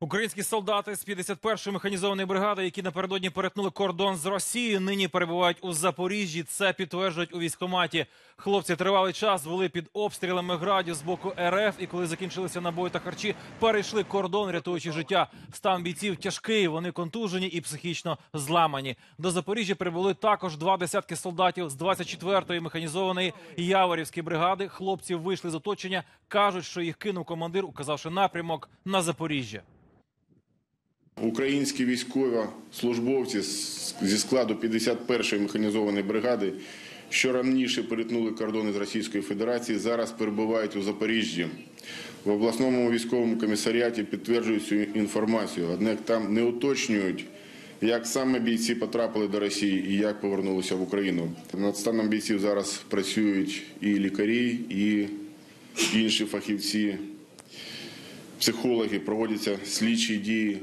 Українські солдати з 51-ї механізованої бригади, які напередодні перетнули кордон з Росією, нині перебувають у Запоріжжі. Це підтверджують у військкоматі. Хлопці тривалий час були під обстрілами градів з боку РФ, і коли закінчилися набої та харчі, перейшли кордон, рятуючи життя. Стан бійців тяжкий. Вони контужені і психічно зламані. До Запоріжжя прибули також два десятки солдатів з 24-ї механізованої Яворівської бригади. Хлопці вийшли з оточення. кажуть, що їх кинув командир, указавши напрямок на Запоріжжя. Українські військовослужбовці зі складу 51-ї механізованої бригади, що раніше перетнули кордони з Російською Федерацією, зараз перебувають у Запоріжжі. В обласному військовому комісаріаті підтверджують цю інформацію, однак там не уточнюють, як саме бійці потрапили до Росії і як повернулися в Україну. Над станом бійців зараз працюють і лікарі, і інші фахівці психологи, проводяться слідчі дії